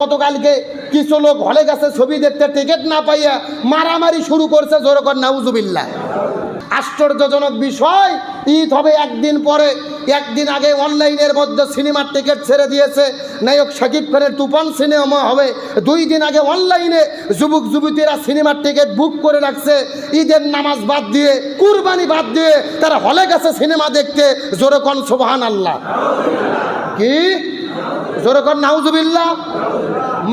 গতকালকে কিছু লোক হলে গেছে ছবি দেখতে, টিকিট না পাইয়া মারামারি শুরু করছে জোরকর নাউজুবিল্লা আশ্চর্যজনক বিষয়, ঈদ হবে একদিন পরে, একদিন আগে অনলাইনের মধ্যে সিনেমার টিকিট ছেড়ে দিয়েছে। নায়ক শাকিব খানের তুফান সিনেমা হবে। দুই দিন আগে অনলাইনে যুবক, যুবতীরা সিনেমার টিকিট বুক করে রাখছে। ঈদের নামাজ বাদ দিয়ে, কুরবানি বাদ দিয়ে তারা হলে গেছে সিনেমা দেখতে জোরকন সোবাহান আল্লাহ কি? জোরকন নাউজুবিল্লাহ।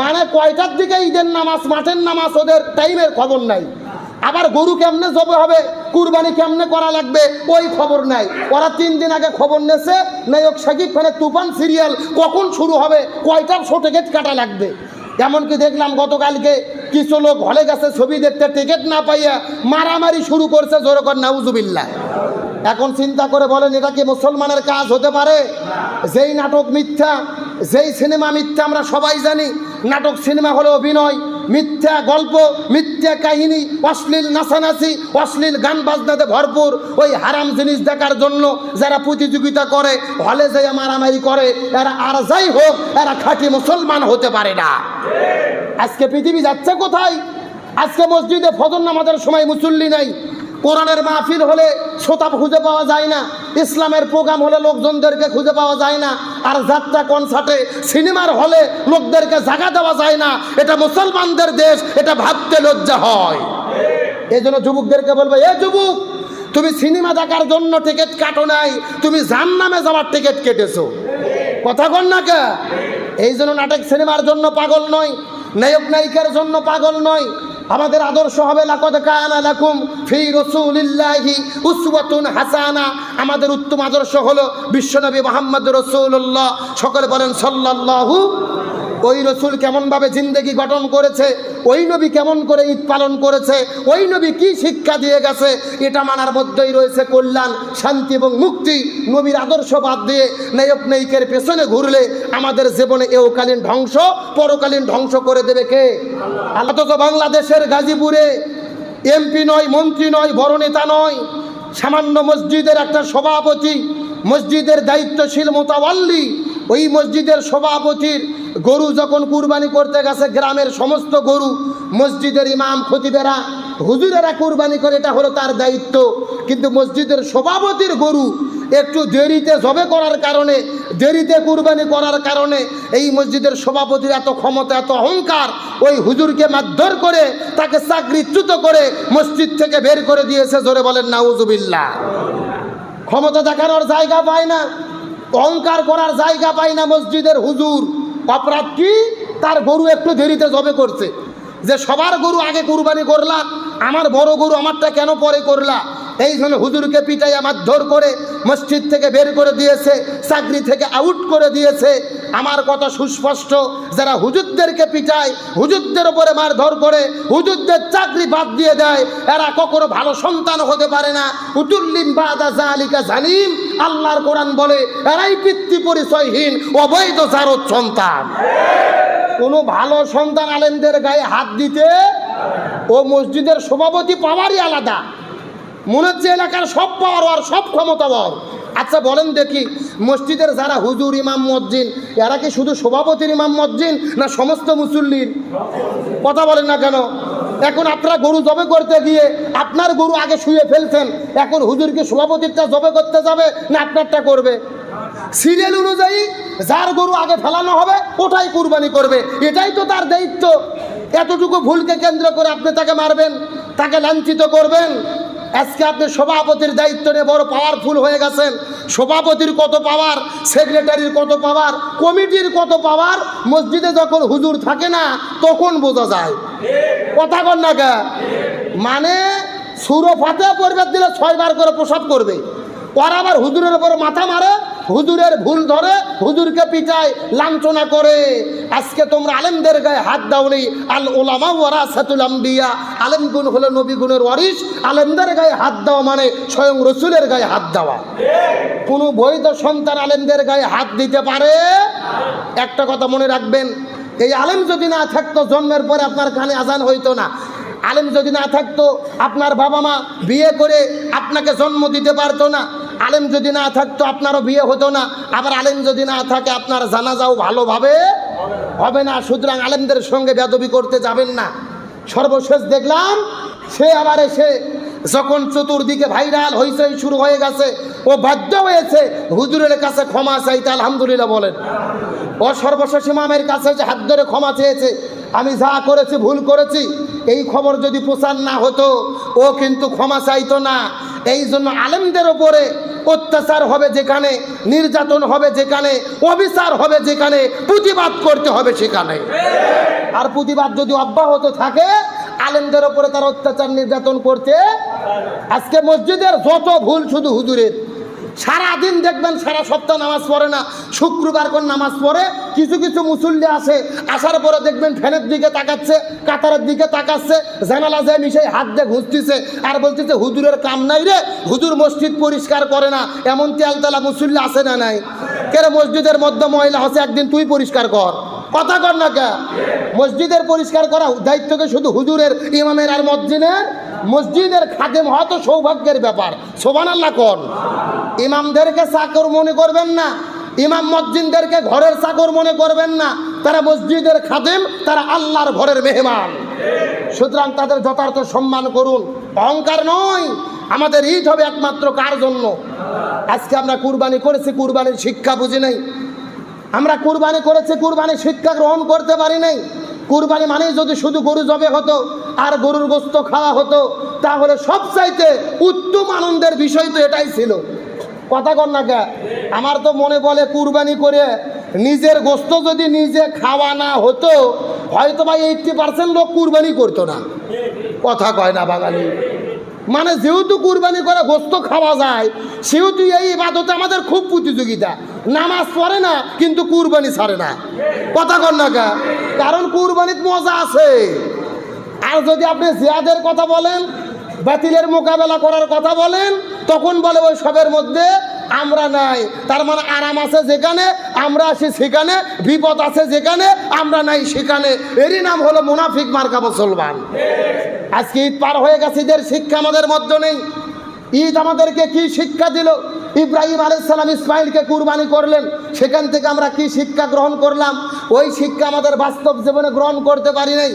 মানে কয়টার দিকে ঈদের নামাজ, মাঠের নামাজ, ওদের টাইমের খবর নাই। আবার গরু কেমনে জবে হবে, কুরবানি কেমনে করা লাগবে, ওই খবর নাই। ওরা তিন দিন আগে খবর নেছে নায়ক সাকিব খানের তুফান সিরিয়াল কখন শুরু হবে, কয়টার শো টিকিট কাটা লাগবে? এমনকি দেখলাম গতকালকে কিছু লোক হলে গেছে ছবি দেখতে, টিকিট না পাইয়া মারামারি শুরু করছে জোরকর নাউজুবিল্লাহ। এখন চিন্তা করে বলেন, এটা কি মুসলমানের কাজ হতে পারে? যেই নাটক মিথ্যা, যেই সিনেমা মিথ্যা আমরা সবাই জানি, নাটক সিনেমা হলো অভিনয়, মিথ্যা গল্প, মিথ্যা কাহিনী, অশ্লীল নাচানাচি, অশ্লীল গান বাজনাতে ভরপুর, ওই হারাম জিনিস দেখার জন্য যারা প্রতিযোগিতা করে, হলে যে মারামারি করে, এরা আর যাই হোক, এরা খাঁটি মুসলমান হতে পারে না। আজকে পৃথিবী যাচ্ছে কোথায়? আজকে মসজিদে ফজর নামাজের সময় মুসল্লি নাই কোরআনের মাহফিল হলে শ্রোতা খুঁজে পাওয়া যায় না, ইসলামের প্রোগ্রাম হলে লোকজনদেরকে খুঁজে পাওয়া যায় না, আর যাত্রা কনসার্টে সিনেমার হলে লোকদেরকে জায়গা দেওয়া যায় না। এটা মুসলমানদের দেশ, এটা ভাবতে লজ্জা হয়। এই জন্য যুবকদেরকে বলব, এ যুবক, তুমি সিনেমা দেখার জন্য টিকিট কাটো নাই, তুমি জান নামে যাওয়ার টিকিট কেটেছো। কথা কন না কে? এই জন্য নাটক সিনেমার জন্য পাগল নয় নায়ক নায়িকার জন্য পাগল নয় আমাদের আদর্শ হবে, লাকদ কানা লাকুম ফি হাসানা। আমাদের উত্তম আদর্শ হলো বিশ্বনবী মোহাম্মদ রসুল্লাহ সকলে বলেন সাল্লাল্লাহু ওই রসুল কেমনভাবে জিন্দগি গঠন করেছে? ওই নবী কেমন করে ঈদ পালন করেছে? ওই নবী কি শিক্ষা দিয়ে গেছে? এটা মানার মধ্যেই রয়েছে কল্যাণ, শান্তি এবং মুক্তি। নবীর আদর্শ বাদ দিয়ে নায়ক নায়িকের পেছনে ঘুরলে আমাদের জীবনে এওকালীন ধ্বংস, পরকালীন ধ্বংস করে দেবে কে? আল্লাহ। বাংলাদেশের গাজীপুরে এমপি নয়, মন্ত্রী নয় বড় নেতা নয়, সামান্য মসজিদের একটা সভাপতি, মসজিদের দায়িত্বশীল মোতাবাল্লি ওই মসজিদের সভাপতির গরু যখন কুরবানি করতে গেছে, গ্রামের সমস্ত গরু মসজিদের ইমাম, খতিবেরা, হুজুরেরা কুরবানি করে, এটা হলো তার দায়িত্ব। কিন্তু মসজিদের সভাপতির গরু একটু দেরিতে জবে করার কারণে, দেরিতে কুরবানি করার কারণে এই মসজিদের সভাপতির এত ক্ষমতা, এত অহংকার, ওই হুজুরকে মারধর করে, তাকে চাকরিচ্যুত করে মসজিদ থেকে বের করে দিয়েছে, জোরে বলেন, নাউজুবিল্লাহ। ক্ষমতা দেখানোর জায়গা পায় না, অহংকার করার জায়গা পায় না মসজিদের হুজুর। অপরাধ কি? তার গরু একটু দেরিতে জবে করছে। যে সবার গরু আগে কুরবানি করলা আমার বড় গরু আমারটা কেন পরে করলা? এই জন্য হুজুরকে পিটাইয়া মারধর করে মসজিদ থেকে বের করে দিয়েছে, চাকরি থেকে আউট করে দিয়েছে। আমার কথা সুস্পষ্ট, যারা হুজুরদেরকে পিটায়, হুজুরদের উপরে মারধর করে, হুজুরদের চাকরি বাদ দিয়ে দেয়, এরা কখনো ভালো সন্তান হতে পারে না। উতুল্লিম বাদা জালিকা জালিম, আল্লাহর কোরআন বলে, এরাই পিতৃ পরিচয়হীন, অবৈধ জারদ সন্তান। কোনো ভালো সন্তান আলেমদের গায়ে হাত দিতে ও মসজিদের সভাপতি পাওয়ারই আলাদা। মনে হচ্ছে এলাকার সব পাওয়ার আর সব ক্ষমতা পাওয়ার আচ্ছা বলেন দেখি, মসজিদের যারা হুজুর, ইমাম মসজিদ এরা কি শুধু সভাপতির ইমাম মসজিদ না সমস্ত মুসল্লির? কথা বলেন না কেন? এখন আপনারা গরু জবে করতে গিয়ে আপনার গরু আগে শুয়ে ফেলছেন, এখন হুজুরকে সভাপতিরটা জবে করতে যাবে না আপনারটা করবে? সিরিয়াল অনুযায়ী যার গরু আগে ফেলানো হবে, ওটাই কুরবানি করবে। এটাই তো তার দায়িত্ব। এতটুকু ভুলকে কেন্দ্র করে আপনি তাকে মারবেন, তাকে লাঞ্ছিত করবেন আজকে আপনি সভাপতির দায়িত্ব নিয়ে বড় পাওয়ারফুল হয়ে গেছেন। সভাপতির কত পাওয়ার সেক্রেটারির কত পাওয়ার কমিটির কত পাওয়ার মসজিদে যখন হুজুর থাকে না, তখন বোঝা যায়। কথা কর না কে? মানে সুরফাতে পরিবার দিলে ছয়বার করে প্রসাব করবে। ওরা আবার হুজুরের উপরে মাথা মারে হুজুরের ভুল ধরে হুজুরকে পিটায়, লাঞ্ছনা করে। আজকে তোমরা আলেমদের গায়ে হাত দাওনি। আল ওলামা ওরা সাতুল আম্বিয়া। আলেম গুণ হলো নবী গুণের ওয়ারিস আলেমদের গায়ে হাত দেওয়া মানে স্বয়ং রসুলের গায়ে হাত দেওয়া। কোনো বৈধ সন্তান আলেমদের গায়ে হাত দিতে পারে? একটা কথা মনে রাখবেন, এই আলেম যদি না থাকতো, জন্মের পরে আপনার কানে আজান হইতো না। আলেম যদি না থাকতো, আপনার বাবা মা বিয়ে করে আপনাকে জন্ম দিতে পারতো না। আলেম যদি না থাকতো আপনারও বিয়ে হতো না। আবার আলেম যদি না থাকে, আপনার জানাজাও ভালোভাবে হবে না। সুতরাং আলেমদের সঙ্গে বেদবি করতে যাবেন না। সর্বশেষ দেখলাম, সে আবার এসে যখন চতুর্দিকে ভাইরাল হইচই শুরু হয়ে গেছে, ও বাধ্য হয়েছে, হুজুরের কাছে ক্ষমা চাইতে আলহামদুলিল্লাহ বলেন। ও সর্বশেষ ইমামের কাছে যে হাত ধরে ক্ষমা চেয়েছে, আমি যা করেছি, ভুল করেছি, এই খবর যদি প্রচার না হতো, ও কিন্তু ক্ষমা চাইতো না। এই জন্য আলেমদের ওপরে অত্যাচার হবে যেখানে, নির্যাতন হবে যেখানে, অবিচার হবে যেখানে, প্রতিবাদ করতে হবে সেখানে। আর প্রতিবাদ যদি অব্যাহত থাকে, আলেমদের ওপরে তার অত্যাচার, নির্যাতন করতে আজকে মসজিদের যত ভুল শুধু হুজুরের। সারাদিন দেখবেন সারা সপ্তাহ নামাজ পড়ে না, শুক্রবার কোন নামাজ পড়ে, কিছু কিছু মুসল্লি আসে, আসার পরে দেখবেন ফ্যানের দিকে তাকাচ্ছে, কাতারের দিকে তাকাচ্ছে, জানালা যায় মিশে হাত দিয়ে ঘুরতেছে আর বলতেছে, হুজুরের কাম নাই রে, হুজুর মসজিদ পরিষ্কার করে না, এমন তেলতেলা মুসল্লি আসে না নাই? কেন মসজিদের মধ্যে ময়লা হচ্ছে, একদিন তুই পরিষ্কার কর। কথা কর না কে? মসজিদের পরিষ্কার করা দায়িত্বকে শুধু হুজুরের, ইমামের আর মসজিদের? মসজিদের খাদেম হওয়া তো সৌভাগ্যের ব্যাপার। সোবান আল্লাহ কর ইমামদেরকে চাকর মনে করবেন না। ইমাম মসজিদদেরকে ঘরের চাকর মনে করবেন না। তারা মসজিদের খাদেম, তারা আল্লাহর ঘরের মেহমান। সুতরাং তাদের যথার্থ সম্মান করুন। অহংকার নয়। আমাদের ঈদ হবে একমাত্র কার জন্য? আজকে আমরা কুরবানি করেছি, কুরবানির শিক্ষা বুঝি নাই। আমরা কুরবানি করেছি কুরবানি শিক্ষা গ্রহণ করতে পারি নাই। কুরবানি মানেই যদি শুধু গরু জবে হতো আর গরুর গোস্ত খাওয়া হতো, তাহলে সবচাইতে উত্তম আনন্দের বিষয় তো এটাই ছিল। কথা কর না আমার তো মনে বলে কুরবানি করে নিজের গোস্ত যদি নিজে খাওয়া না হতো হয়তো বা এইটটি পার্সেন্ট লোক কুরবানি করতো না। কথা কয় না বাঙালি। মানে যেহেতু কুরবানি করে গোস্ত খাওয়া যায়, সেহেতু এই ইবাদতে আমাদের খুব প্রতিযোগিতা। নামাজ পড়ে না, কিন্তু কুরবানি ছাড়ে না। কথা কর না কারণ কুরবানির মজা আছে। আর যদি আপনি জিয়াদের কথা বলেন, বাতিলের মোকাবেলা করার কথা বলেন, তখন বলে ওই সবের মধ্যে আমরা নাই। তার মানে আরাম আছে যেখানে, আমরা আছি সেখানে, বিপদ আছে যেখানে, আমরা নাই সেখানে। এরই নাম হলো মুনাফিক মার্কা মুসলমান। আজকে ঈদ পার হয়ে গেছে, ঈদের শিক্ষা আমাদের মধ্যে নেই। ঈদ আমাদেরকে কি শিক্ষা দিল? ইব্রাহিম আলাইসালাম ইসমাইলকে কুরবানি করলেন। সেখান থেকে আমরা কি শিক্ষা গ্রহণ করলাম? ওই শিক্ষা আমাদের বাস্তব জীবনে গ্রহণ করতে পারি নাই।